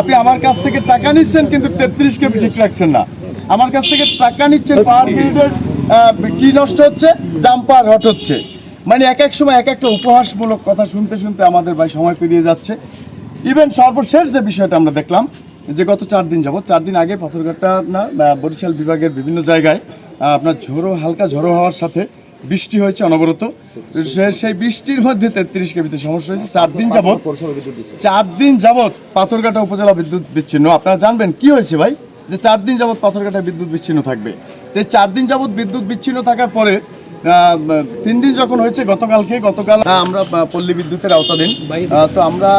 আপনি আমার কাছ থেকে টাকা নিচ্ছেন, কিন্তু তেত্রিশ কেবি ঠিক রাখছেন না। আমার কাছ থেকে টাকা নিচ্ছেন পাওয়ার গ্রিডের কি নষ্ট হচ্ছে? জাম্পার হট হচ্ছে। মানে এক এক সময় এক একটা উপহাসমূলক কথা শুনতে শুনতে আমাদের ভাই সময় পেরিয়ে যাচ্ছে। ইভেন সর্বশেষ যে বিষয়টা আমরা দেখলাম, যে গত চার দিন যাবত চার দিন আগে পাথরঘাটা না বরিশাল বিভাগের বিভিন্ন জায়গায় আপনার ঝোড়ো, হালকা ঝোড়ো হওয়ার সাথে বৃষ্টি হয়েছে অনবরত। সেই বৃষ্টির মধ্যে তেত্রিশ কেবিতে সমস্যা হয়েছে। চার দিন যাবৎ চার দিন যাবত পাথরঘাটা উপজেলা বিদ্যুৎ বিচ্ছিন্ন। আপনারা জানবেন কি হয়েছে ভাই যে চার দিন যাবত পাথরঘাটা বিদ্যুৎ বিচ্ছিন্ন থাকবে। তো চার দিন যাবৎ বিদ্যুৎ বিচ্ছিন্ন থাকার পরে তিন দিন যখন হয়েছে গতকালকে গতকাল আমরা পল্লী বিদ্যুতের আওতাধীন। তো আমরা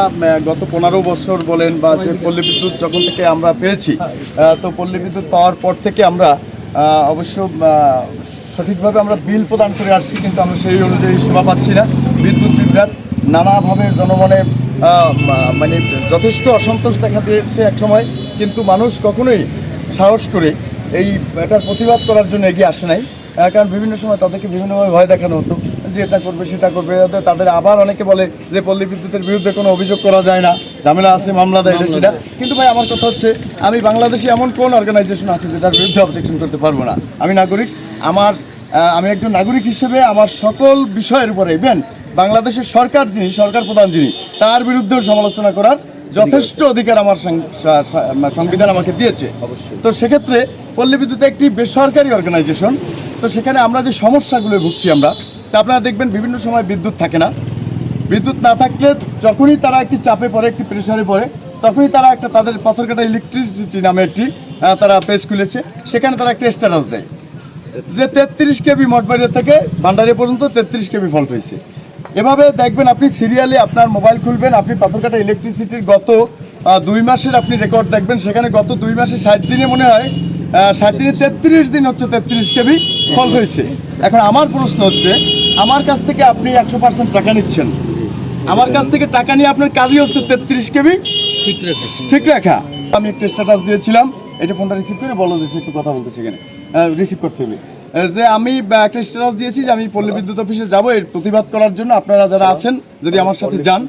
গত পনেরো বছর বলেন বা যে পল্লী বিদ্যুৎ যখন থেকে আমরা পেয়েছি তো পল্লী বিদ্যুৎ পাওয়ার পর থেকে আমরা অবশ্য সঠিকভাবে আমরা বিল প্রদান করে আসছি, কিন্তু আমরা সেই অনুযায়ী সেবা পাচ্ছি না। বিদ্যুৎ বিভ্রাট নানাভাবে জনমনে মানে যথেষ্ট অসন্তোষ দেখা দিয়েছে এক সময়, কিন্তু মানুষ কখনোই সাহস করে এই এটার প্রতিবাদ করার জন্য এগিয়ে আসে নাই। কারণ বিভিন্ন সময় তাদেরকে বিভিন্নভাবে ভয় দেখানো হতো যে এটা করবে সেটা করবে। তাদের- আবার অনেকে বলে যে পল্লী বিদ্যুতের বিরুদ্ধে কোনো অভিযোগ করা যায় না। ঝামেলা আছে মামলা দেয় সেটা। কিন্তু ভাই আমার কথা হচ্ছে আমি বাংলাদেশে এমন কোন অর্গানাইজেশন আছে যেটার বিরুদ্ধে অবজেকশন করতে পারব না? আমি নাগরিক আমার আমি একজন নাগরিক হিসেবে আমার সকল বিষয়ের উপরে ইভেন বাংলাদেশের সরকার যিনি সরকার প্রধান যিনি তার বিরুদ্ধেও সমালোচনা করার যথেষ্ট অধিকার আমার সংবিধান আমাকে দিয়েছে। তো সেক্ষেত্রে পল্লী বিদ্যুৎ একটি বেসরকারি অর্গানাইজেশন তো সেখানে আমরা যে সমস্যাগুলো ভুগছি আমরা তা আপনারা দেখবেন বিভিন্ন সময় বিদ্যুৎ থাকে না। বিদ্যুৎ না থাকলে যখনই তারা একটি চাপে পড়ে একটি প্রেশারে পড়ে তখনই তারা একটা তাদের পাথরকাটা ইলেকট্রিসিটি নামে একটি তারা পেজ খুলেছে। সেখানে তারা একটা স্ট্যাটাস দেয়। যে তেত্রিশ কেবি মঠবাড়িয়া থেকে ভান্ডারি পর্যন্ত তেত্রিশ কেবি ফল্ট হয়েছে। এভাবে দেখবেন আপনি সিরিয়ালি আপনার মোবাইল খুলবেন আপনি পাথরকাটা ইলেকট্রিসিটির গত দুই মাসের আপনি রেকর্ড দেখবেন। সেখানে গত দুই মাসে ষাট দিনে মনে হয় ষাট দিনে তেত্রিশ দিন হচ্ছে তেত্রিশ কেবি ফল হয়েছে। এখন আমার প্রশ্ন হচ্ছে আমার কাছ থেকে আপনি একশো পার্সেন্ট টাকা নিচ্ছেন। আমার কাছ থেকে টাকা নিয়ে আপনার কাজই হচ্ছে তেত্রিশ কেবি ঠিক রাখা। আমি একটা স্ট্যাটাস দিয়েছিলাম এটা ফোনটা রিসিভ করে বলো যে সে একটু কথা বলতে সেখানে রিসিভ করতে হবে। যে আমি একটা স্ট্যাটাস দিয়েছি যে আমি পল্লী বিদ্যুৎ অফিসে যাব। এর প্রতিবাদ করার জন্য আপনারা যারা আছেন, যদি আমার সাথে যান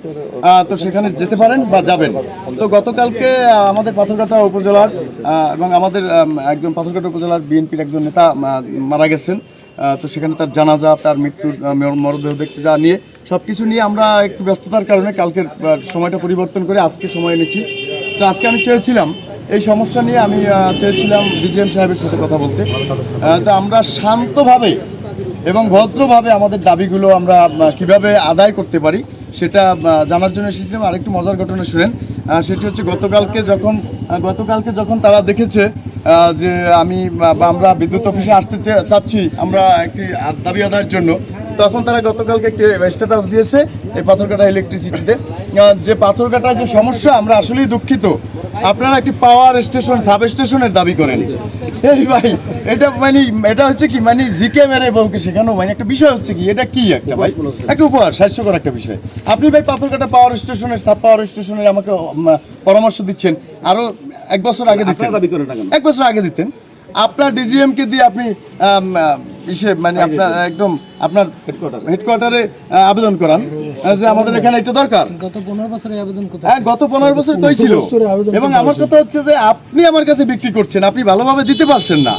তো সেখানে যেতে পারেন বা যাবেন। তো গতকালকে আমাদের পাথরঘাটা উপজেলার এবং আমাদের একজন পাথরঘাটা উপজেলার বিএনপির একজন নেতা মারা গেছেন। তো সেখানে তার জানাজা, তার মৃত্যুর মরদেহ দেখতে যাওয়া নিয়ে সব কিছু নিয়ে আমরা একটু ব্যস্ততার কারণে কালকের সময়টা পরিবর্তন করে আজকে সময় এনেছি। তো আজকে আমি চেয়েছিলাম এই সমস্যা নিয়ে আমি চেয়েছিলাম ডিজিএম সাহেবের সাথে কথা বলতে। তো আমরা শান্তভাবে এবং ভদ্রভাবে আমাদের দাবিগুলো আমরা কীভাবে আদায় করতে পারি সেটা জানার জন্য এসেছিলাম। আরেকটু মজার ঘটনা শুনেন। সেটি হচ্ছে গতকালকে যখন গতকালকে যখন তারা দেখেছে যে আমি আমরা বিদ্যুৎ অফিসে আসতে চাচ্ছি আমরা একটি দাবি আদায়ের জন্য তখন তারা গতকালকে একটি স্ট্যাটাস দিয়েছে এই পাথরকাটা ইলেকট্রিসিটিতে আহ, যে পাথরকাটায় যে সমস্যা আমরা আসলেই দুঃখিত। আপনারা একটি পাওয়ার স্টেশন সাব স্টেশনের দাবি করেন। এই ভাই এটা মানে এটা হচ্ছে কি মানে জিকে মেরে বউকে শেখানো মানে একটা বিষয় হচ্ছে কি এটা কি একটা ভাই? একটা উপহার স্বাস্থ্যকর একটা বিষয়। আপনি ভাই পাথরকাটা পাওয়ার স্টেশনের সাব পাওয়ার স্টেশনের আমাকে পরামর্শ দিচ্ছেন। আরও এক বছর আগে দিতেন। দাবি করেন এক বছর আগে দিতেন। আপনার ডিজিএমকে দিয়ে আপনি ইসে মানে আপনার একদম আপনার হেডকোয়ার্টারে আবেদন করান। যে আমাদের এখানে একটু দরকার। গত পনেরো বছরে আবেদন হ্যাঁ গত পনেরো বছর কই ছিল? এবং আমার কথা হচ্ছে যে আপনি আমার কাছে বিক্রি করছেন আপনি ভালোভাবে দিতে পারছেন না।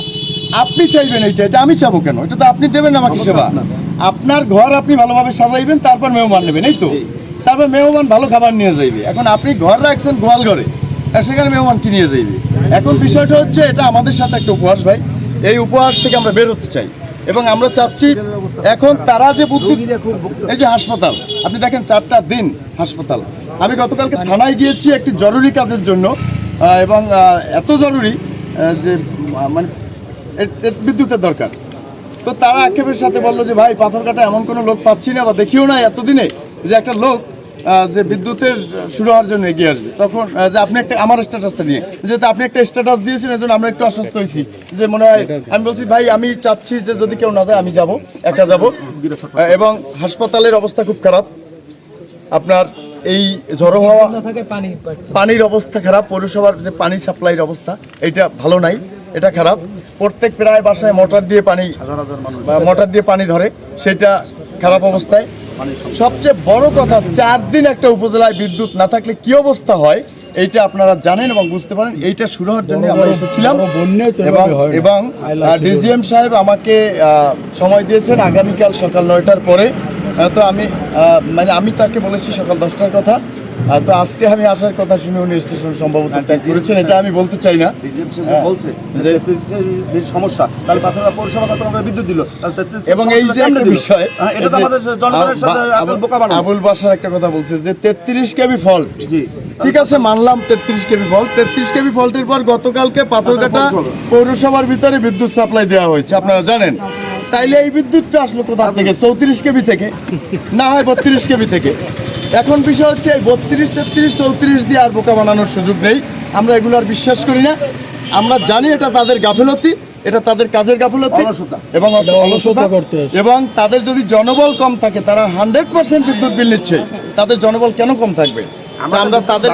আপনি চাইবেন এইটা এটা আমি চাবো কেন? এটা তো আপনি দেবেন আমাকে সেবা। আপনার। ঘর আপনি ভালোভাবে সাজাইবেন তারপর মেহমান নেবেন এই তো। তারপর মেহমান ভালো খাবার নিয়ে যাইবে। এখন আপনি ঘর রাখছেন গোয়াল ঘরে আর সেখানে মেহমান কি নিয়ে যাইবে? এখন বিষয়টা হচ্ছে এটা আমাদের সাথে একটা উপহাস ভাই। এই উপহাস থেকে আমরা বের হতে চাই। এবং আমরা চাচ্ছি এখন তারা যে বুদ্ধি এই যে হাসপাতাল আপনি দেখেন চারটা দিন হাসপাতাল। আমি গতকালকে থানায় গিয়েছি একটি জরুরি কাজের জন্য এবং এত জরুরি যে মানে বিদ্যুতের দরকার। তো তারা আক্ষেপের সাথে বলল যে ভাই পাথর কাটা এমন কোনো লোক পাচ্ছি না বা দেখিও না এতদিনে যে একটা লোক যে বিদ্যুতের শুরু হওয়ার জন্য এগিয়ে আসবে। তখন যে আপনি একটা আমার স্ট্যাটাসটা নিয়ে। যেহেতু আপনি একটা স্ট্যাটাস দিয়েছেন এজন্য আমরা একটু আশ্বস্ত হয়েছি। যে মনে হয় আমি বলছি ভাই আমি চাচ্ছি যে যদি কেউ না যায় আমি যাব একা যাব। এবং হাসপাতালের অবস্থা খুব খারাপ। আপনার এই ঝড়ো হাওয়া না থাকে পানি পানির অবস্থা খারাপ পৌরসভার যে পানি সাপ্লাইয়ের অবস্থা এটা ভালো নাই এটা খারাপ। প্রত্যেক প্রায় বাসায় মোটর দিয়ে পানি বা মোটর দিয়ে পানি ধরে সেটা খারাপ অবস্থায়। সবচেয়ে বড় কথা চার দিন একটা উপজেলায় বিদ্যুৎ না থাকলে কি অবস্থা হয়? এইটা আপনারা জানেন এবং বুঝতে পারেন। এইটা শুরু হওয়ার জন্য আমরা এসেছিলাম। এবং। ডিজিএম সাহেব আমাকে সময় দিয়েছেন আগামীকাল সকাল নয়টার পরে। তো আমি মানে আমি তাকে বলেছি সকাল দশটার কথা। তো আজকে আমি আসার কথা শুনে উনি স্টেশন সম্ভবত ত্যাগ করেছেন এটা আমি বলতে চাই না। বলছে তেত্রিশ সমস্যা তাহলে পাথরঘাটা পৌরসভা কত আমরা বিদ্যুৎ দিল? এবং এই যে একটা বিষয় হ্যাঁ, এটা তো আমাদের জনগণের সাথে বোকা বানানো। আবুল বাসার একটা কথা বলছে যে তেত্রিশ কেবি ফল্ট জি। ঠিক আছে মানলাম তেত্রিশ কেবি ফল্ট তেত্রিশ কেবি ফল্টের পর গতকালকে পাথরঘাটা পৌরসভা। পৌরসভার ভিতরে বিদ্যুৎ সাপ্লাই দেওয়া হয়েছে আপনারা জানেন। তাইলে এই বিদ্যুৎটা আসলো কোথা থেকে? চৌত্রিশ কেবি থেকে। না হয় বত্রিশ কেবি থেকে। এখন বিষয় হচ্ছে এই বত্রিশ তেত্রিশ চৌত্রিশ দিয়ে আর বোকা বানানোর সুযোগ নেই। আমরা এগুলো আর বিশ্বাস করি না। আমরা জানি এটা তাদের গাফিলতি এটা তাদের কাজের গাফিলতি অলসতা। এবং অলসতা করতে। এবং তাদের যদি জনবল কম থাকে তারা হান্ড্রেড পার্সেন্ট বিদ্যুৎ বিল নিচ্ছে। তাদের জনবল কেন কম থাকবে? আমরা তাদের